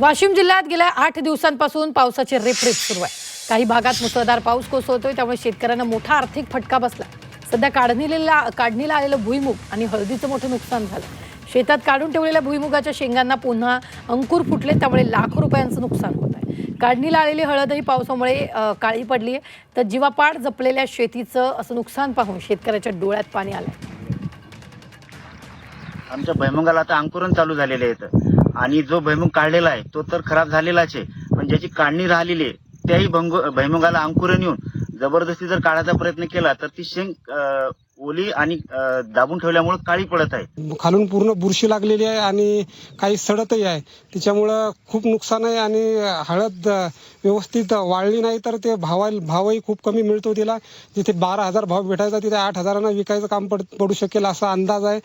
वाशिम जिल्ह्यात गेल्या आठ दिवसांपासून पावसाची रिपरिप सुरू आहे. काही भागात मुसळधार पाऊस कोसळतोय त्यामुळे शेतकऱ्यांना मोठा आर्थिक फटका बसला. सध्या काढणीला काढणीला आलेलं भुईमुग आणि हळदीचं मोठं नुकसान झालं. शेतात काढून ठेवलेल्या भुईमुगाच्या शेंगांना पुन्हा अंकुर फुटले त्यामुळे लाखो रुपयांचं नुकसान होत आहे. काढणीला आलेली हळदही पावसामुळे काळी पडली आहे तर जीवापाड जपलेल्या शेतीचं असं नुकसान पाहून शेतकऱ्याच्या डोळ्यात पाणी आलं. आमच्या भैमुगाला आता अंकुरण चालू झालेले आहेत आणि जो भैमुग काढलेला आहे तो तर खराब झालेलाच आहे. पण ज्याची काढणी राहिलेली आहे त्याही भंग भैमुगाला अंकुरण येऊन जबरदस्ती जर काढायचा प्रयत्न केला तर ती शेंग ओली आणि दाबून ठेवल्यामुळे काळी पडत आहे. खालून पूर्ण बुरशी लागलेली आहे आणि काही सडतही आहे. त्याच्यामुळं खूप नुकसान आहे आणि हळद व्यवस्थित वाळली नाही तर ते भावा भावही खूप कमी मिळतो तिला. जिथे बारा हजार भाव भेटायचा तिथे आठ हजारांना विकायचं काम पड पडू शकेल असा अंदाज आहे.